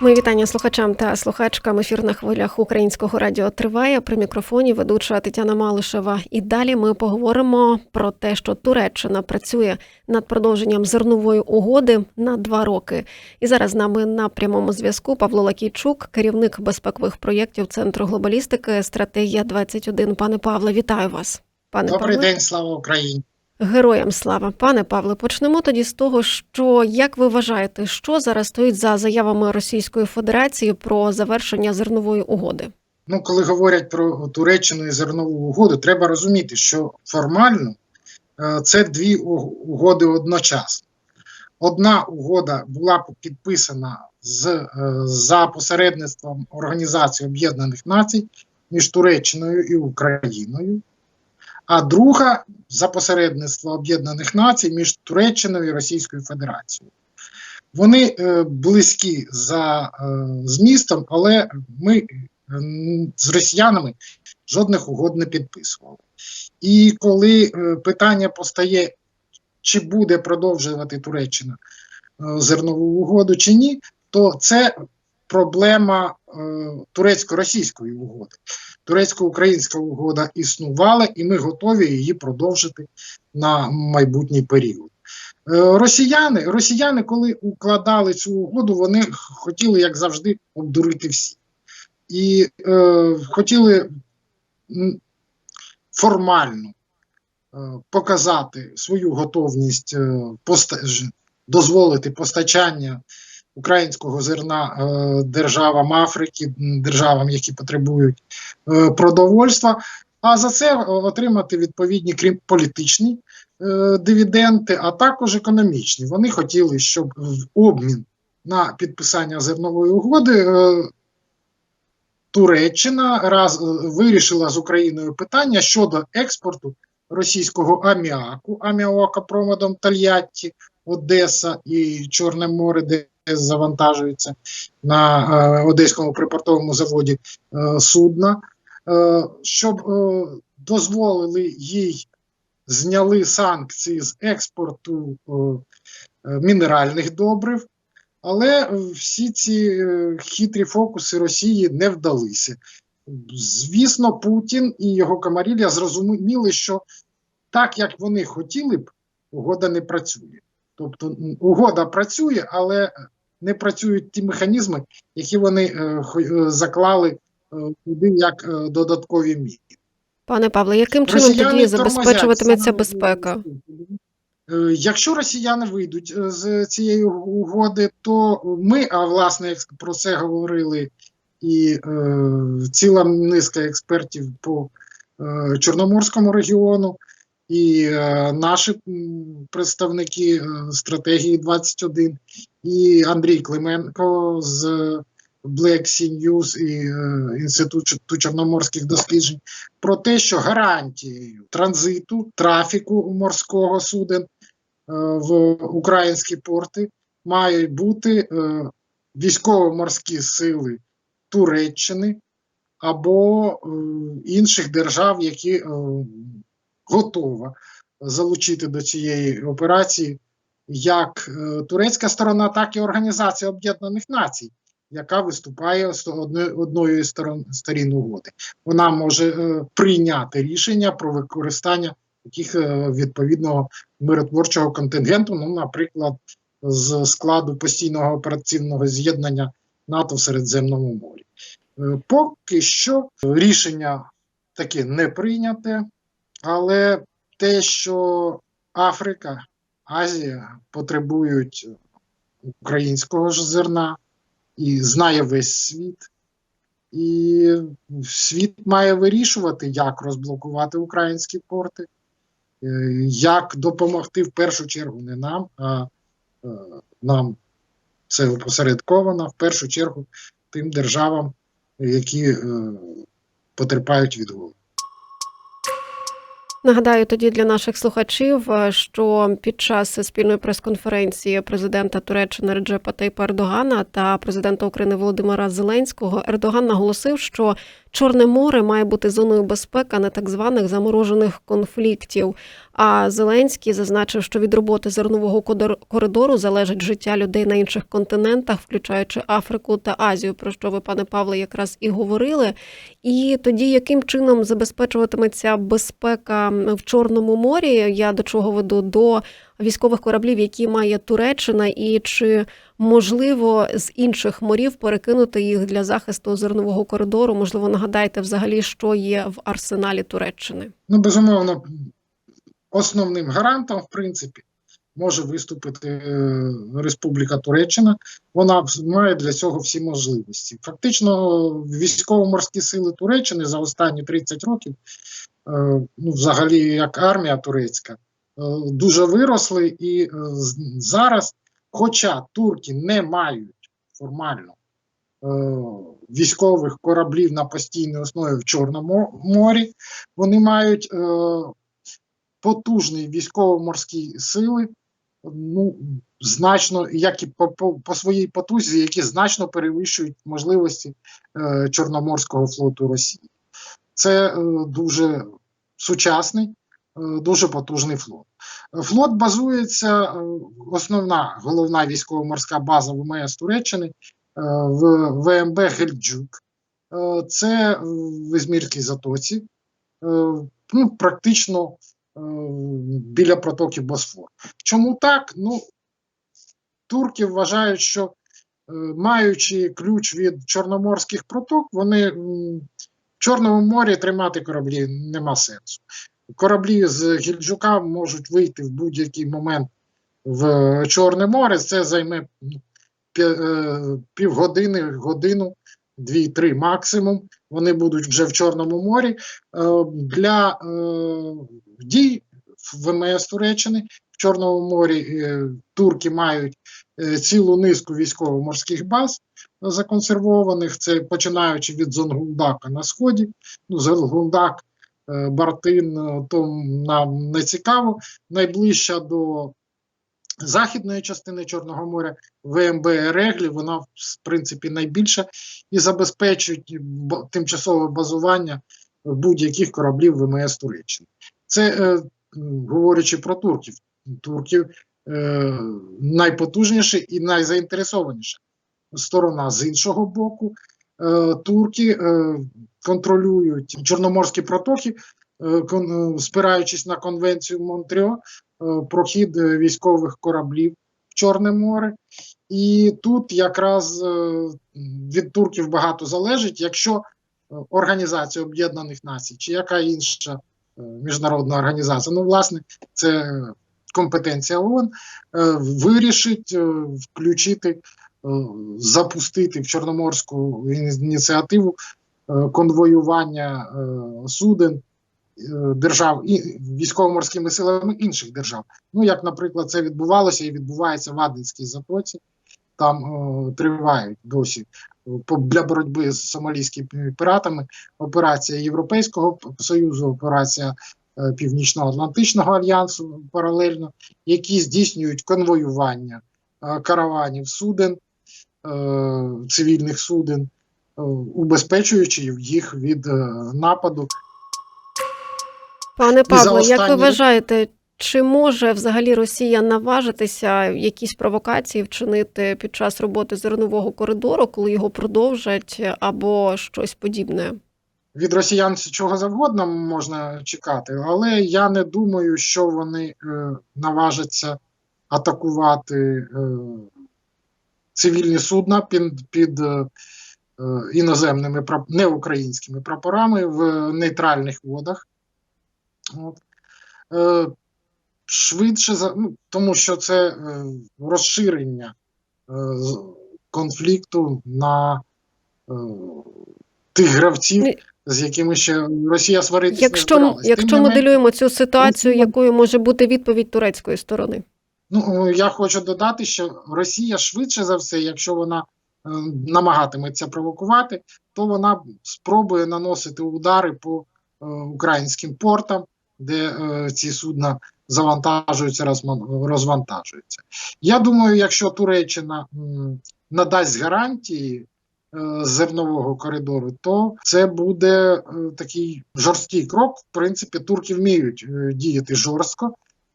Мої вітання слухачам та слухачкам. Ефір на хвилях українського радіо триває. При мікрофоні ведуча Тетяна Малишева. І далі ми поговоримо про те, що Туреччина працює над продовженням зернової угоди на два роки. І зараз з нами на прямому зв'язку Павло Лакійчук, керівник безпекових проєктів Центру глобалістики Стратегія 21 Пане Павле, вітаю вас. Пане Добрий Павле. день, слава Україні. Героям слава, пане Павле, почнемо тоді з того, що як ви вважаєте, що зараз стоїть за заявами Російської Федерації про завершення зернової угоди? Ну, коли говорять про Туреччину і зернову угоду, треба розуміти, що формально е, це дві угоди одночасно. Одна угода була підписана з, е, за посередництвом Організації Об'єднаних Націй між Туреччиною і Україною, а друга за посередництво Об'єднаних Націй між Туреччиною і Російською Федерацією. Вони е, близькі за е, змістом, але ми з росіянами жодних угод не підписували. І коли е, питання постає, чи буде продовжувати Туреччина е, зернову угоду чи ні, то це проблема е, турецько-російської угоди. Турецько-українська угода існувала, і ми готові її продовжити на майбутній період. Е, Росіяни, росіяни, коли укладали цю угоду, вони хотіли, як завжди, обдурити всі. І е, хотіли формально е, показати свою готовність е, поста- дозволити постачання українського зерна е, державам Африки, державам, які потребують е, продовольства, а за це е, отримати відповідні крім політичні дивіденди, а також економічні. Вони хотіли, щоб в обмін на підписання зернової угоди Туреччина раз вирішила з Україною питання щодо експорту російського аміаку, аміакопроводом Тольятті, Одеса і Чорне море, де завантажується на е, Одеському припортовому заводі е, судна, е, щоб дозволили їй зняли санкції з експорту мінеральних добрив, але всі ці хитрі фокуси Росії не вдалися. Звісно, Путін і його камарілля зрозуміли, що так як вони хотіли б, угода не працює. Тобто угода працює, але не працюють ті механізми, які вони е, е, заклали е, туди як додаткові міри. Пане Павле, яким чином Росіяни тоді забезпечуватиметься безпека? Якщо росіяни вийдуть з цієї угоди, то ми, а власне як про це говорили і е, ціла низка експертів по е, Чорноморському регіону, і е, наші представники е, стратегії 21, і Андрій Клименко з Black Sea News і е, Інституту Чорноморських досліджень про те, що гарантією транзиту, трафіку морського суден е, в українські порти мають бути е, військово-морські сили Туреччини або е, інших держав, які е, готова залучити до цієї операції як е, турецька сторона, так і Організація Об'єднаних Націй, яка виступає одною із сторон сторін угоди. Вона може е, прийняти рішення про використання таких е, відповідного миротворчого контингенту, ну, наприклад, з складу постійного оперативного з'єднання НАТО в Середземному морі. Поки що рішення таке не прийняте, але те, що Африка, Азія потребують українського ж зерна і знає весь світ. І світ має вирішувати, як розблокувати українські порти, е, як допомогти в першу чергу не нам, а е, нам це опосередковано, в першу чергу тим державам, які е, потерпають від голоду. Нагадаю тоді для наших слухачів, е, що під час спільної прес-конференції президента Туреччини Реджепа Тайпа Ердогана та президента України Володимира Зеленського Ердоган наголосив, що Чорне море має бути зоною безпеки, а не так званих заморожених конфліктів. А Зеленський зазначив, що від роботи зернового коридору залежить життя людей на інших континентах, включаючи Африку та Азію, про що ви, пане Павле, якраз і говорили. І тоді яким чином забезпечуватиметься безпека в Чорному морі? Я до чого веду до військових кораблів, які має Туреччина, і чи можливо з інших морів перекинути їх для захисту зернового коридору? Можливо, нагадайте взагалі, що є в арсеналі Туреччини? Ну, безумовно, основним гарантом, в принципі, може виступити е, Республіка Туреччина. Вона має для цього всі можливості. Фактично, військово-морські сили Туреччини за останні 30 років, е, ну, взагалі, як армія турецька, дуже виросли, і е, зараз, хоча турки не мають формально е, військових кораблів на постійній основі в Чорному морі, вони мають е, потужні військово-морські сили, ну, значно, як і по, по, по своїй потузі, які значно перевищують можливості е, Чорноморського флоту Росії. Це е, дуже сучасний, е, дуже потужний флот. Флот базується, е, основна головна військово-морська база ВМС Туреччини е, в ВМБ Гельджук. Е, Це е, в Ізмірській затоці, е, ну, практично е, біля протоків Босфор. Чому так? Ну, турки вважають, що е, маючи ключ від чорноморських проток, вони в Чорному морі тримати кораблі нема сенсу. Кораблі з Гільджука можуть вийти в будь-який момент в Чорне море. Це займе ну, е, півгодини, годину, дві-три максимум. Вони будуть вже в Чорному морі. Е, Для е, дій ВМС Туреччини в Чорному морі турки мають цілу низку військово-морських баз законсервованих. Це починаючи від Зонгулдака на сході. Ну, Зонгулдак, е, Бартин, е, то нам не цікаво. Найближча до західної частини Чорного моря ВМБ Реглі, вона в принципі найбільша і забезпечують тимчасове базування будь-яких кораблів ВМС Туреччини. Це е, говорячи про турків. Турків е, найпотужніша і найзаінтересованіша сторона. З іншого боку, е, турки е, контролюють чорноморські протоки, е, е, спираючись на конвенцію Монтріо е, про хід е, військових кораблів в Чорне море. І тут якраз від турків багато залежить, якщо Організація Об'єднаних Націй чи яка інша міжнародна організація, ну, власне, це компетенція ООН, вирішить включити, запустити в Чорноморську ініціативу конвоювання е, суден е, держав і військово-морськими силами інших держав. Ну, як, наприклад, це відбувалося і відбувається в Аденській затоці. Там е, тривають досі е, для боротьби з сомалійськими піратами операція Європейського Союзу, операція е, Північно-Атлантичного альянсу паралельно, які здійснюють конвоювання е, караванів суден, е, цивільних суден, е, убезпечуючи їх від е, нападу Пане Павло, як ви вважаєте, чи може взагалі Росія наважитися якісь провокації вчинити під час роботи зернового коридору, коли його продовжать, або щось подібне? від росіян чого завгодно можна чекати, але я не думаю, що вони е, наважаться атакувати е, цивільні судна під, під е, е, іноземними прап- неукраїнськими прапорами в нейтральних водах. От. Е, швидше за ну, тому, що це е, розширення е, конфлікту на е, тих гравців, з якими ще Росія сваритися не Якщо, збиралась. Якщо не менше, моделюємо цю ситуацію, якою може бути відповідь турецької сторони? Ну, я хочу додати, що Росія швидше за все, якщо вона е, намагатиметься провокувати, то вона спробує наносити удари по е, українським портам, де е, ці судна завантажуються, розвантажуються. Я думаю, якщо Туреччина надасть гарантії е, зернового коридору, то це буде е, такий жорсткий крок. В принципі, турки вміють е, діяти жорстко, е,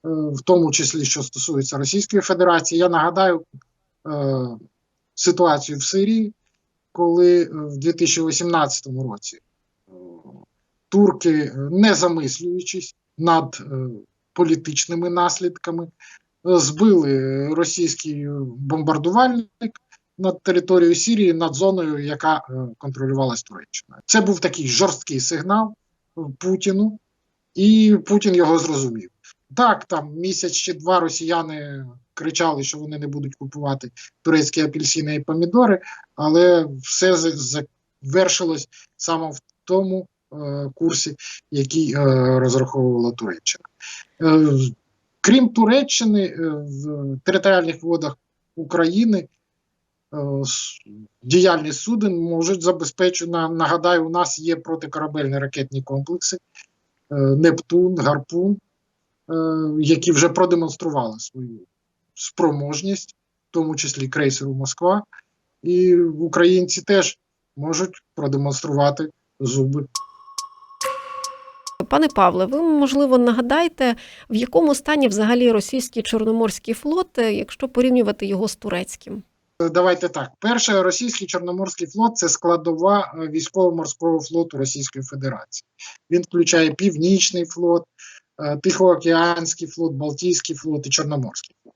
в тому числі що стосується Російської Федерації. Я нагадаю е, ситуацію в Сирії, коли е, в 2018 році е, турки, е, не замислюючись над політичними наслідками, збили російський бомбардувальник над територією Сирії, над зоною, яка контролювалась Туреччиною. Це був такий жорсткий сигнал Путіну, і Путін його зрозумів. Так, там місяць чи два росіяни кричали, що вони не будуть купувати турецькі апельсини і помідори, але все завершилось саме в тому е, курсі, який е, розраховувала Туреччина. Е, крім Туреччини, е, в територіальних водах України е, діяльність суден можуть забезпечити. на- Нагадаю, у нас є протикорабельні ракетні комплекси е, Нептун, Гарпун, е, які вже продемонстрували свою спроможність, в тому числі крейсеру Москва. І українці теж можуть продемонструвати зуби. Пане Павле, ви можливо нагадаєте, в якому стані взагалі російський чорноморський флот, е, якщо порівнювати його з турецьким? Давайте так. Перше, російський Чорноморський флот це складова е, військово-морського флоту Російської Федерації. Він включає Північний флот, е, Тихоокеанський флот, Балтійський флот і Чорноморський флот.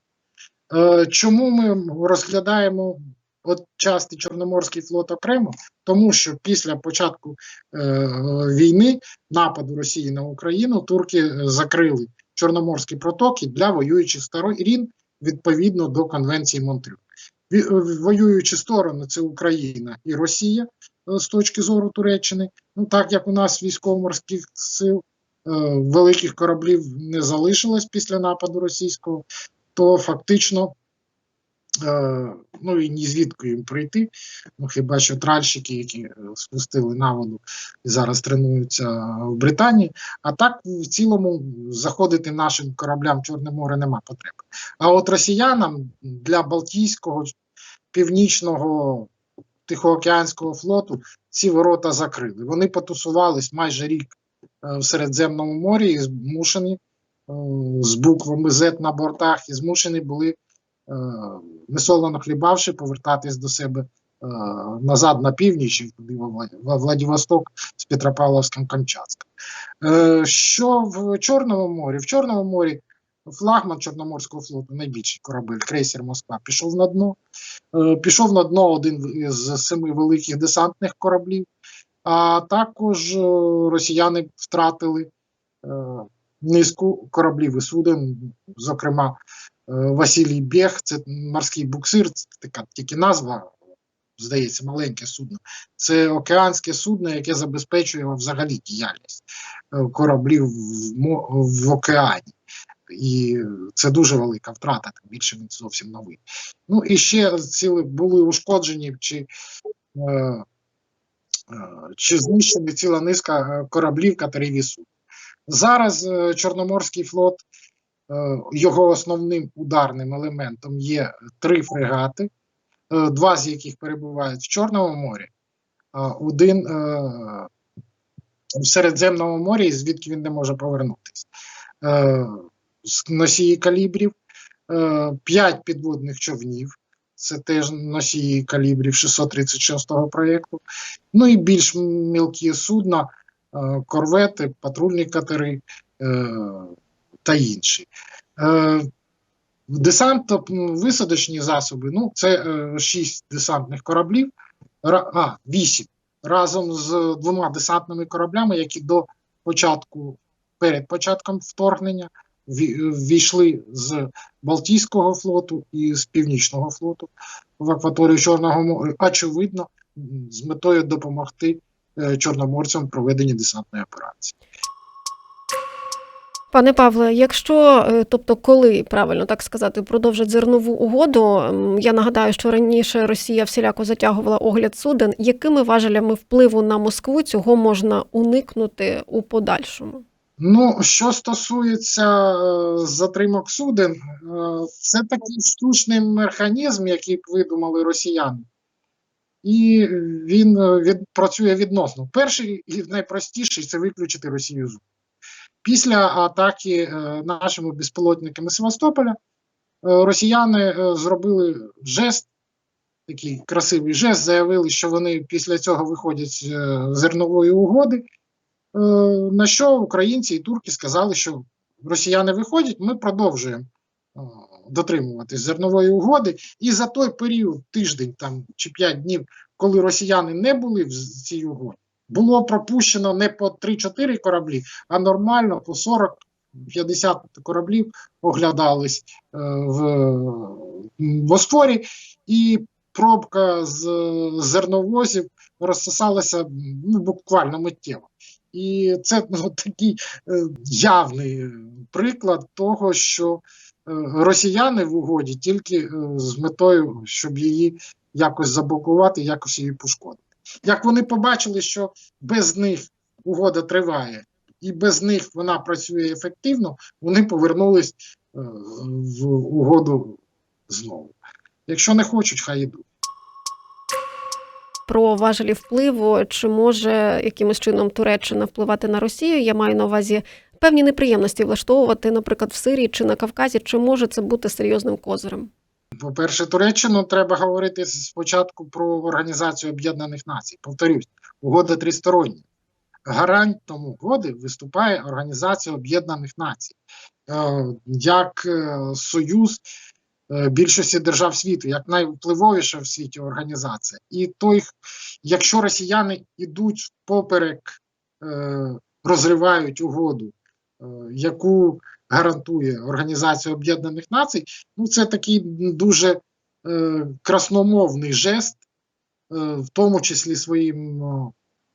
Е, Чому ми розглядаємо от части Чорноморський флот окремо? Тому що після початку е, війни, нападу Росії на Україну, турки е, закрили Чорноморські протоки для воюючих сторон відповідно до Конвенції Монтрю. Воюючі сторони це Україна і Росія з точки зору Туреччини. Ну так як у нас військово-морських сил великих кораблів не залишилось після нападу російського, то фактично е, ну і ні звідки їм прийти. Ну хіба що тральщики, які е, спустили на воду і зараз тренуються в Британії. А так в цілому заходити нашим кораблям в Чорне море нема потреби. А от росіянам для Балтійського, Північного Тихоокеанського флоту ці ворота закрили. Вони потусувались майже рік е, в Середземному морі і змушені з буквами Z на бортах і змушені були, е, несолоно хлібавши, повертатись до себе е, назад на північ, туди во Владивосток з Петропавловським Камчатським. Е, Що в Чорному морі? В Чорному морі флагман Чорноморського флоту, найбільший корабель, крейсер Москва, пішов на дно. Е, Пішов на дно один із семи великих десантних кораблів, а також е, росіяни втратили е, низку кораблів і суден, зокрема, е, Василій Бєг, це морський буксир, це така тільки назва, здається, маленьке судно. Це океанське судно, яке забезпечує взагалі діяльність е, кораблів в, в океані. І це дуже велика втрата, тим більше він зовсім новий. Ну і ще ціли були ушкоджені чи, е, е, чи знищені ціла низка е, кораблів, катерів і суден. Зараз е, Чорноморський флот, е, його основним ударним елементом є три фрегати, е, два з яких перебувають в Чорному морі, один в Середземному морі, звідки він не може повернутися. З носії калібрів, 5 підводних човнів. Це теж носії калібрів 636-го проєкту. Ну і більш мілкі судна, корвети, патрульні катери е, та інші. Е, Десантно-висадочні засоби, ну, це е, 6 десантних кораблів, ра- а, 8, разом з двома десантними кораблями, які до початку, перед початком вторгнення ві- ввійшли з Балтійського флоту і з Північного флоту в акваторію Чорного моря, очевидно, з метою допомогти е, чорноморцям в проведенні десантної операції. Пане Павле, якщо, е, тобто, коли правильно так сказати, продовжать зернову угоду, я нагадаю, що раніше Росія всіляко затягувала огляд суден. Якими важелями впливу на Москву цього можна уникнути у подальшому? Ну, що стосується е, затримок суден, це такий штучний механізм, який видумали росіяни, і він е, від, працює відносно. Перший і найпростіший це виключити Росію з Після атаки е, нашими безпілотниками Севастополя е, росіяни зробили жест, такий красивий жест, заявили, що вони після цього виходять з зернової угоди. На що українці і турки сказали, що росіяни виходять, ми продовжуємо дотримуватись зернової угоди. І за той період, тиждень там чи 5 днів, коли росіяни не були в цій угоді, було пропущено не по 3-4 кораблі, а нормально по 40-50 кораблів оглядались е, в Босфорі, і пробка з зерновозів розсосалася ну, буквально миттєво. І це ну, такий е, явний приклад того, що росіяни в угоді тільки е, з метою, щоб її якось заблокувати, якось її пошкодити. Як вони побачили, що без них угода триває, і без них вона працює ефективно, вони повернулись е, в угоду знову. Якщо не хочуть, хай ідуть. Про важелі впливу, чи може якимось чином Туреччина впливати на Росію? Я маю на увазі певні неприємності влаштовувати, наприклад, в Сирії чи на Кавказі, чи може це бути серйозним козирем? По-перше, Туреччину треба говорити спочатку про Організацію Об'єднаних Націй. Повторюсь, угода тристороння. Гарантом угоди виступає Організація Об'єднаних Націй е, як е, союз е, більшості держав світу, як найвпливовіша в світі організація. І той, якщо росіяни йдуть поперек, розривають угоду, яку гарантує Організація Об'єднаних Націй, ну це такий дуже е, красномовний жест, е, в тому числі своїм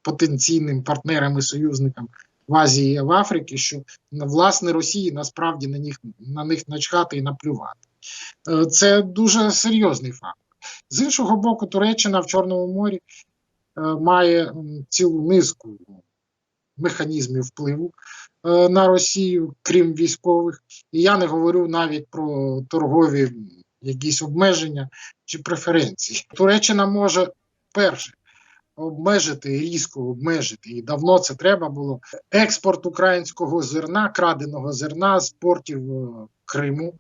потенційним партнерам і союзникам в Азії і в Африці, що власне Росії насправді на них на них начхати і наплювати. Е, Це дуже серйозний факт. З іншого боку, Туреччина в Чорному морі е, має цілу низку механізмів впливу е, на Росію, крім військових. І я не говорю навіть про торгові якісь обмеження чи преференції. Туреччина може перше обмежити, різко обмежити, і давно це треба було. Експорт українського зерна, краденого зерна з портів е, Криму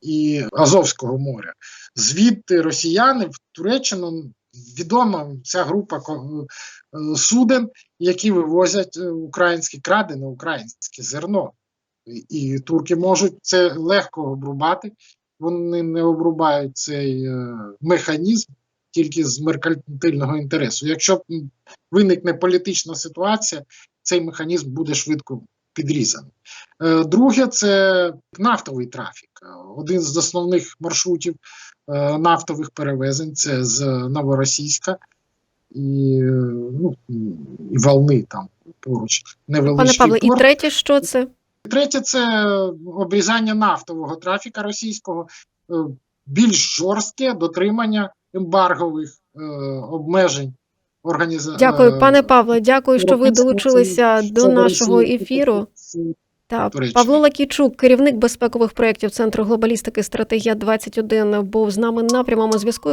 і Азовського моря. Звідти росіяни в Туреччину відома ця група е, суден, які вивозять е, українське крадене українське зерно. І, турки можуть це легко обрубати. Вони не обрубають цей е, механізм тільки з меркантильного інтересу. Якщо виникне політична ситуація, цей механізм буде швидко підрізаний. Е, Друге, це нафтовий трафік. Один з основних маршрутів нафтових перевезень це з Новоросійська і, е, ну, і Волни там поруч. Пане Невеличкий Павле, і третє, що це? Третє це обрізання нафтового трафіка російського, е, більш жорстке дотримання ембаргових е, обмежень організації. Дякую, пане Павле. Дякую, що ви долучилися до нашого ефіру. Та Павло Лакійчук, керівник безпекових проєктів Центру глобалістики Стратегія 21 був з нами на прямому зв'язку.